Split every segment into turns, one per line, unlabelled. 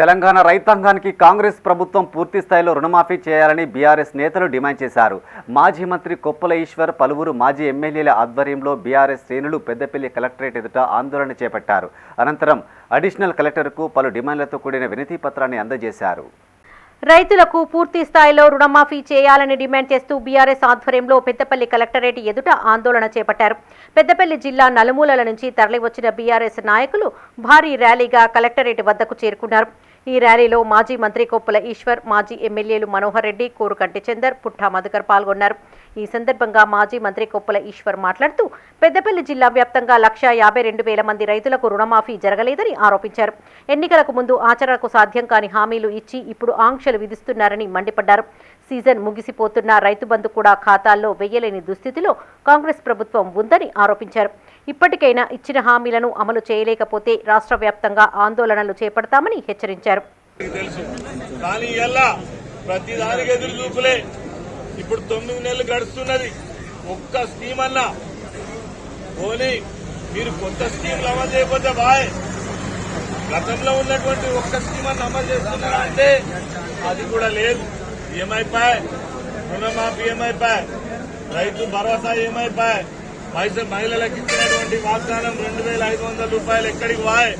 తెలంగాణ రైతాంగానికి కాంగ్రెస్ ప్రభుత్వం పూర్తి స్థాయిలో రుణమాఫీ చేయాలని బీఆర్ఎస్ నేతలు డిమాండ్ చేశారు. మాజీ మంత్రి కొప్పుల ఈశ్వర్ పలువురు మాజీ ఎమ్మెల్యేల ఆధ్వర్యంలో బీఆర్ఎస్ శ్రేణులు పెద్దపల్లి కలెక్టరేట్ ఎదుట ఆందోళన చేపట్టారు. అనంతరం అడిషనల్ కలెక్టర్కు పలు డిమాండ్లతో కూడిన వినతి పత్రాన్ని అందజేశారు.
రైతులకు పూర్తి స్థాయిలో రుణమాఫీ చేయాలని డిమాండ్ చేస్తూ బీఆర్ఎస్ ఆధ్వర్యంలో పెద్దపల్లి కలెక్టరేట్ ఎదుట ఆందోళన చేపట్టారు. పెద్దపల్లి జిల్లా నలుమూలల నుంచి తరలివచ్చిన బీఆర్ఎస్ నాయకులు భారీ ర్యాలీగా కలెక్టరేట్ వద్దకు చేరుకున్నారు. ఈ ర్యాలీలో మాజీ మంత్రి కొప్పుల ఈశ్వర్ మాజీ ఎమ్మెల్యేలు మనోహర్ రెడ్డి కోరుకంటి చందర్ పుట్టా మధుకర్ పాల్గొన్నారు. ఈ సందర్భంగా మాజీ మంత్రి కొప్పుల ఈశ్వర్ మాట్లాడుతూ పెద్దపల్లి జిల్లా వ్యాప్తంగా లక్ష యాభై రెండు వేల మంది రైతులకు రుణమాఫీ జరగలేదని ఆరోపించారు. ఎన్నికలకు ముందు ఆచరణకు సాధ్యం కాని హామీలు ఇచ్చి ఇప్పుడు ఆంక్షలు విధిస్తున్నారని మండిపడ్డారు. సీజన్ ముగిసిపోతున్న రైతు బంధు కూడా ఖాతాల్లో వెయ్యలేని దుస్థితిలో కాంగ్రెస్ ప్రభుత్వం ఉందని ఆరోపించారు. ఇప్పటికైనా ఇచ్చిన హామీలను అమలు చేయలేకపోతే రాష్ట్ర వ్యాప్తంగా ఆందోళనలు చేపడతామని హెచ్చరించారు.
మీకు తెలుసు. కానీ ఎదురు చూపులే. ఇప్పుడు తొమ్మిది నెలలు గడుస్తున్నది. ఒక్క స్కీమ్ అన్నా. పోనీ మీరు కొత్త స్కీమ్లు అమలు చేయకపోతే బాయ్. గతంలో ఉన్నటువంటి ఒక్క స్కీమ్ అన్న అమలు చేస్తున్నారా అంటే అది కూడా లేదు. ఏమైపోయాయి రుణమాఫీ ఏమైపోయాయి రైతు భరోసా ఏమైపోయాయి పైసలు మహిళలకు ఇచ్చినటువంటి వాగ్దానం రెండు వేల ఐదు వందల రూపాయలు ఎక్కడికి వాయ్?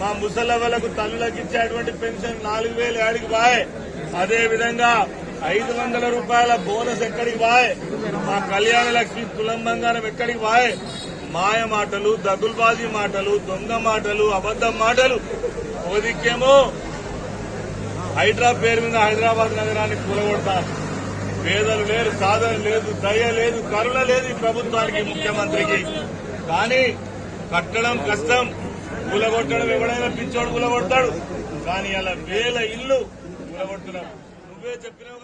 మా ముసలవ్వలకు తల్లులకు ఇచ్చేటువంటి పెన్షన్ నాలుగు వేలు ఏడికి వాయ్. అదే విధంగా ఐదు వందల రూపాయల బోనస్ ఎక్కడికి వాయ్? మా కళ్యాణ లక్ష్మి కులం బంగారం ఎక్కడికి వాయ్? మాయ మాటలు దగుల్బాజీ మాటలు దొంగ మాటలు అబద్ధం మాటలు. ఒక దిక్కేమో హైడ్రా పేరు మీద హైదరాబాద్ నగరాన్ని కూలగొడతారు పేదలు లేరు సాధన లేదు దయ లేదు కరుణ లేదు ఈ ప్రభుత్వానికి ముఖ్యమంత్రికి. కానీ కట్టడం కష్టం. కూలగొట్టడం ఎవడైనా పిచ్చోడు కూలగొడతాడు. కానీ అలా వేల ఇల్లు కూలగొడుతున్నాం నువ్వే చెప్పినావు